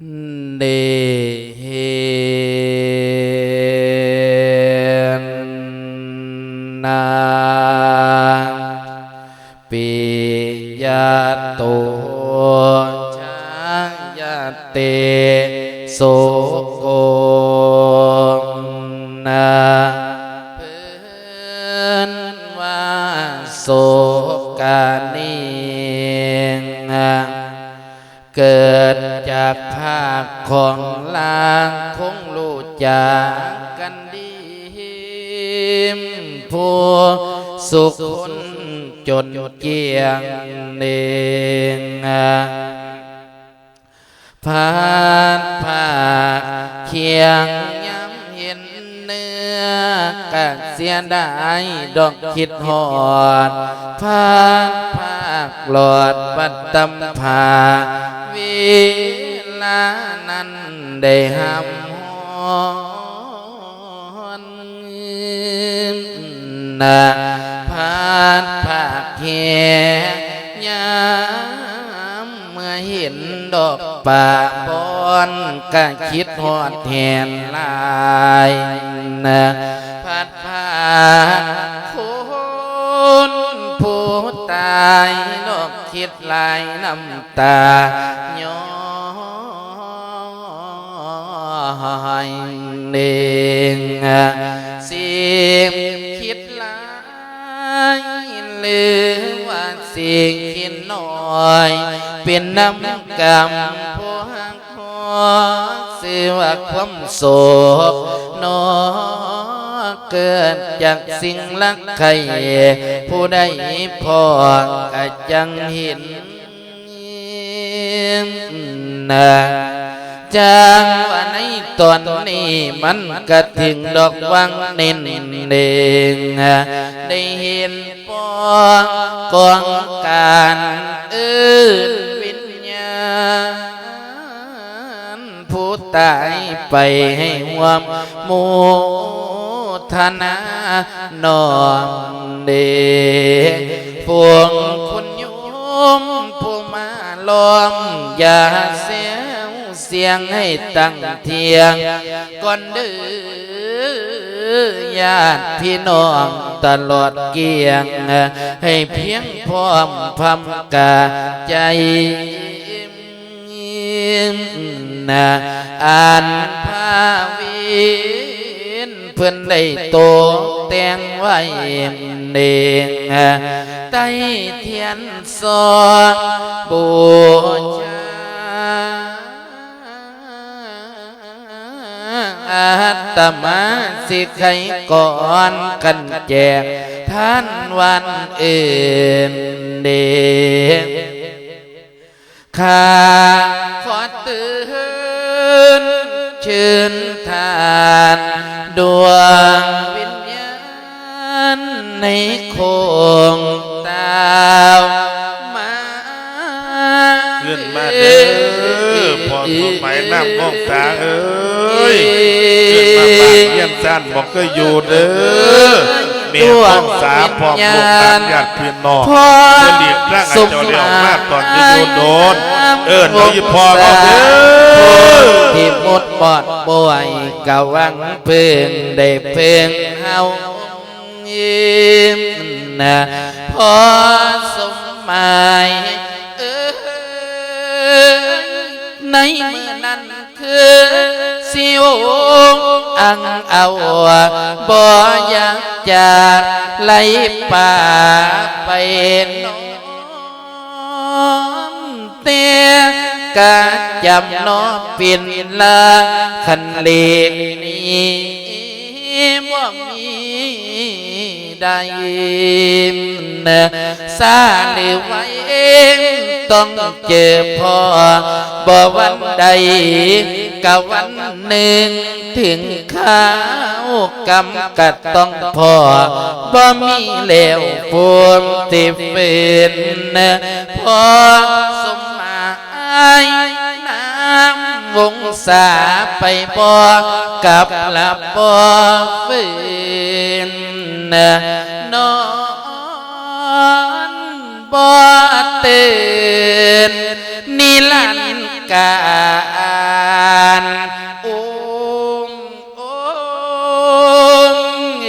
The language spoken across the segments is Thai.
เเกิดจากภาคของลางคงรู้จักกันดีผู้สุขคนจนเกียงเนงผ่านผ่าเคียงย้ำเห็นเนื้อกะเสียดายดอกคิดหอดผ่านภาหลอดปัตตมภา เวลานั้นได้ห้ำหอนนะผ่านภาคเคียงยามเมื่อเห็นดอกป่าบอนก็คิดหอดแทนลายนะพัดพาคนผู้ตายดอกคิดลายน้ำตา ย้เด้งเสียงคิดลายหรือว่าเสียงคิดน้อยเป็นน้ำกรรมผู้หักหอสื่อว่าความโศกนอเกิดจากสิ่งลักใครผู้ใดพอกะจังเห็นนะ จางว่าในตอนนี้มันก็ถึงดอกวังเน้นเดงได้เห็นปองกองการเอื้อวิญญาณผู้ตายไปให้หวมมูธนานอมเดพวงคุณโยมผู้มาล้อมอย่าเสีย สียงให้ตั้งเทียง ก่อนดื้อญาติพี่น้องตลอดเกียง ให้เพียงพร้อมพำกาใจนะอ่านภาวินเพื่อนได้โตแต่งไว้เด้งใต้เทียนซองบูช อาตมาสิใครก่อนกันแจกท่านวันอื่นเดข้าขอตื่นชื่นทานดวงวิญญาณในโคงตาวมาขึ้นมาเด้อพอสมัยน้ำมองตาเอ้ยขึ้นมาปากเยี่ยมสั้นบอกก็อยู่เด้อเมียมองสาพร้อมลูกหลานญาติพี่น้องจะเรียกร่างให้เจ้าเลี้ยวมากตอนที่โดนโดนเอิ้นเขาอีพอเขาเด้อที่หมดบอดป่วยกะวังเพิ่งได้เพิ่งเฮายิ้มนะพอสมหมายเอ้ยในเมื่อนั้นคือ สิวอังเอาบ่อยากจะไหลป่าไปนอนเตียกะจำนอปินละขันเลกนี้บ่มี ได้นะซาหรือไว้เองต้องเจอพ่อบ่วันใดกะวันหนึ่งถึงข้าวกำกัดต้องพอบ่มีเหลวปูมติฝืนนพอสมหมายน้ำวงสาไปบ่กับละบ่ฝืนน นอนบ่ตื่นนิลันการองอ้งเย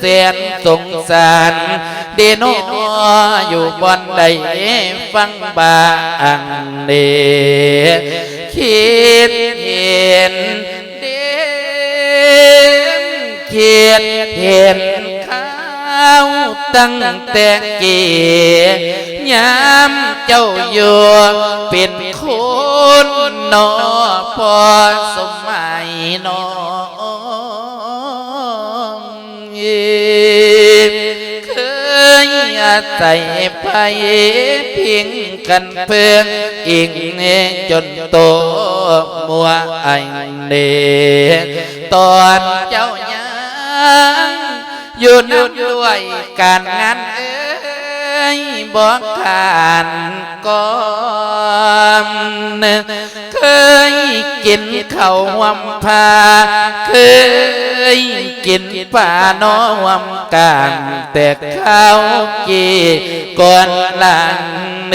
แสนสงสาร เดโนอยู่บนใดฟังบางเดคิดเห็นเด่นคิดเห็นข้าวตั้งแต่เกียามเจ้าอยู่เป็นคนนอพอสมัยนอ ใส่ไปเพียงกันเพื่อนอิงจนโตมัวไอเดตอนเจ้ายังอยู่นั่นด้วยการงาน เอ้ยบอกการก่อนเคยกินข้าววำพาเคยกินป่าน้อวำกานแต่ข้าวกีก่อนหลังเด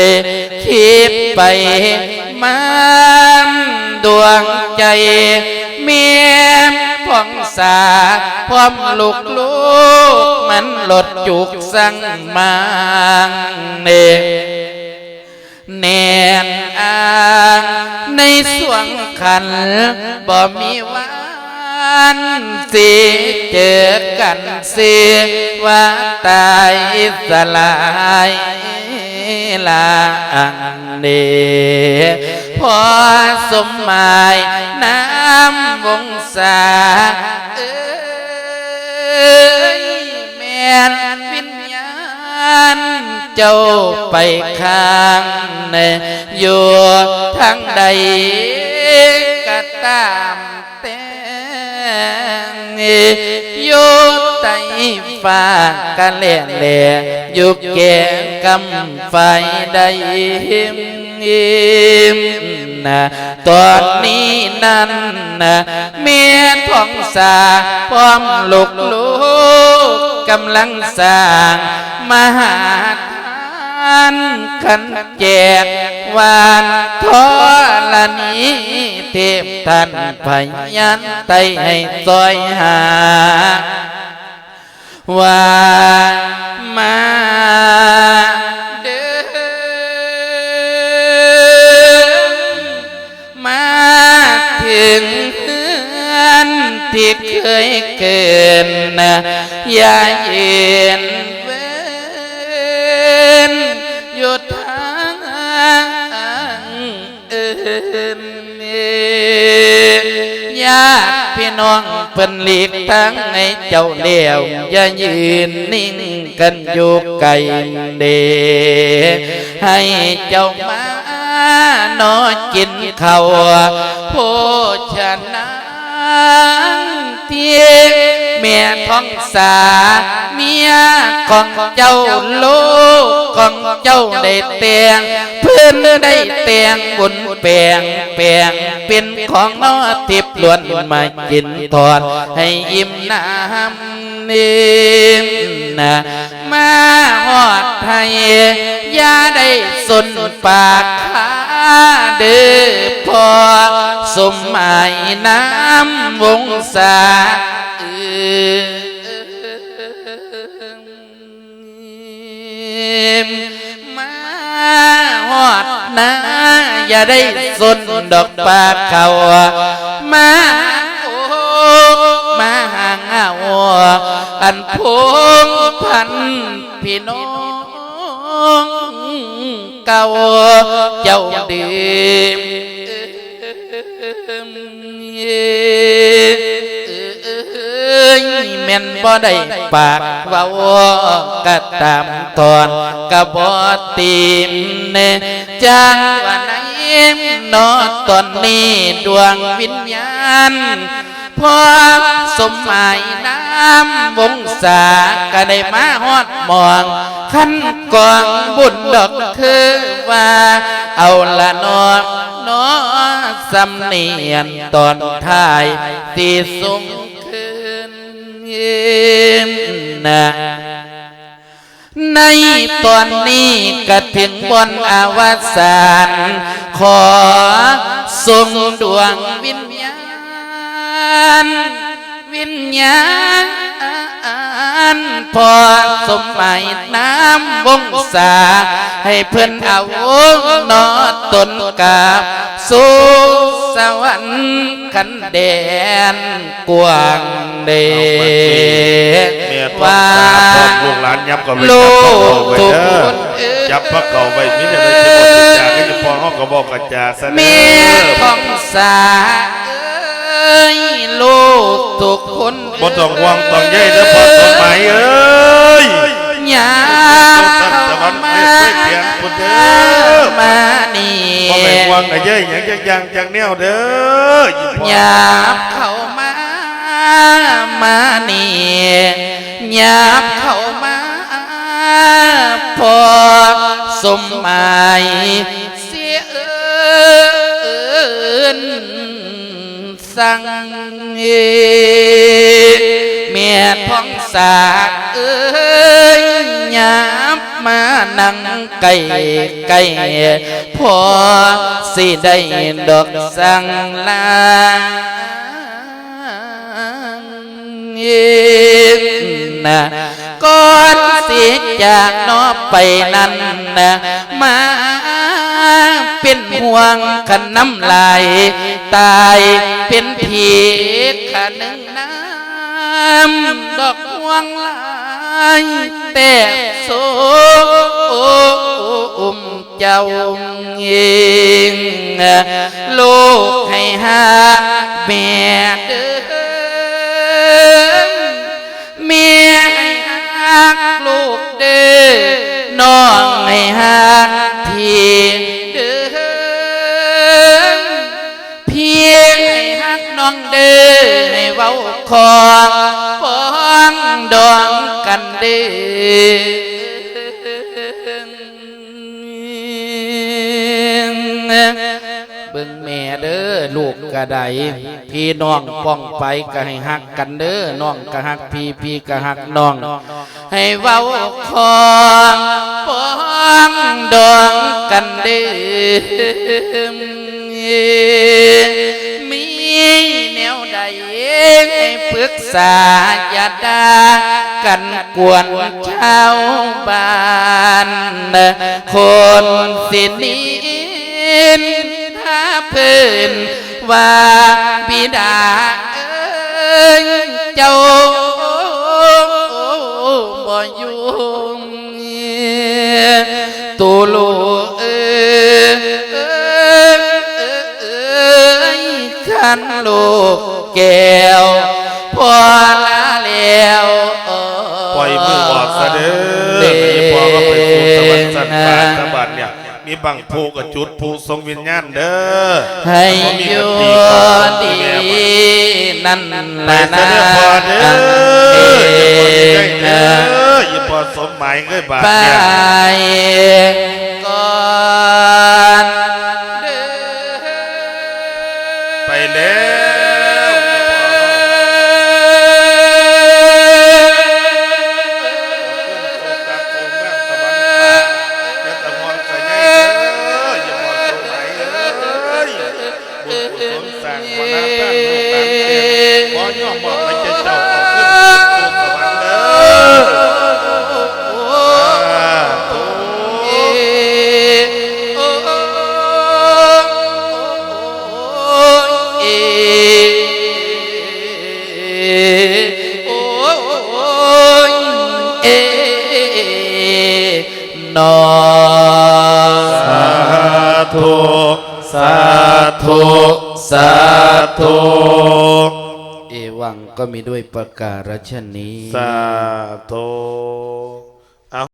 คิดไปมันดวงใจเมียมพ่องสาพร้อมลูกลูก มันหลดจุกสังมางเนแนนอ่างในสวงขันบ่มีวันสิเจอกันเสียว่าตายสลายลางเดพอสมหมายน้ำวงศาเอ เจ้าไปข้างในอยู่ทางใดก็ตามแต่อยู่ใต้ฟ้ากันแล่แหล่อยู่แก่กำไฟใดหิมหิมนะตอนนี้นั้นนะเมียท้องสาพร้อมลูกลูกกำลังสร้างมหาานขันแจกวานทอละนี้เทพท่านพยันไตให้ซอยหาว่ามาเดินมาถึงเฮือนที่เคยเกินอย่าเย็น พี่น้องเพิ่นหลีกทางให้เจ้าเลี้ยวอย่ายืนนิ่งกันอยู่ไกลเดให้เจ้ามานอกินข้าวโภชนะเทีย เมียท้องสาเมียของเจ้าลูกของเจ้าได้เตียงเพื่อนได้เตียงบุญแปลงแปลงเป็นของนอทิพย์ล้วนมากินทอดให้อิ่มน้ำนิ่มนะมาหอดไทยอย่าได้สนปากขาเด้อพอสมหมายน้ำวงศา มาหอดนะอย่าได้สนดอกปากเขามาโอ้มาหางเอาอันพงพันพี่น้องเก่าเจ้าเดิมเอ้ ยแม่นบ่ได้ปากเว้ากะตามตอนกะบ่ตีมเนจังว่าไหนนอตอนนี้ดวงวิญญาณพอสมหมายน้ำวงศาก็ได้มาฮอดมองขั้นกองบุญดอกคือว่า เอาละนอนอสำเนียนตอนท้ายที่ส่ง นะในตอนนี้ก็ถึงบนอวสานขอส่งดวงวิญญาณ วิญญาณพอสมหมายน้ำวงศา ให้เพื่อนเอาวนอตนกับสู่สวรรค์ขันแดนกว้าง เดเมียท้องว่าสาพร้อมลูกหลานยับก็ไปลูจับพระกเขาไว้ทุเด้กอคนเอ้ยจับพระเขาไว้มิได้เลยจะบอกจะจากให้จะพอห้องก็บอกกันจาซะเมีเด้ยอของสาเอ้ยลูกทุกคนบ่ต้องห่วงต้องใยเด้อพอสมัยเอ้ยยาตั้งแต่วันไม่ไม่เปลี่ยนคนเด้อมานี่บ่ไปห่วงไอ้เย้ยหยังจักอย่างจังแนวเด้ออีพ่อหยาบเข้ามา สมหมายเสียเอินสังเมียท้องสากเอ้ยหยาบมานั่งไก่ไก่พอสิได้ดอกสังลาเย็นะก่อนสิจากนอไปนั้น มาเป็นห่วงขันน้ำลายตายเป็นผีขะหนึ่งน้ำดอกห่วงลายแต่โซอุมเจ้าเองลูกให้หาแม่เด้อ กันเด้เบิ่งแม่เด้อลูกกะไดพี่น้องป้องไปก็ให้ฮักกันเด้อน้องก็ฮักพี่พี่ก็ฮักน้อง ให้เว้าคองป้องดองกันเด้อมีแนวใดให้ปรึกษาอย่าดา กันกวนชาวบ้านคนสินี้ถ้าพิ่นว่าบิดาเอ้ยเจ้าบ่อยู่ตัวลูกเอ้ยขันลูกแก บังผูกับจุดผูทรงวิญญาณเด้อให้อยู่ตีก่อนที่นั่นนะนะเด้ออออย่าพอสิได้เด้ออย่าพอสมหมายเงยบาดไปเนี่ยก่อนไปแล้ว สาธุเอวังก็มีด้วยประการฉนี้ สาธุ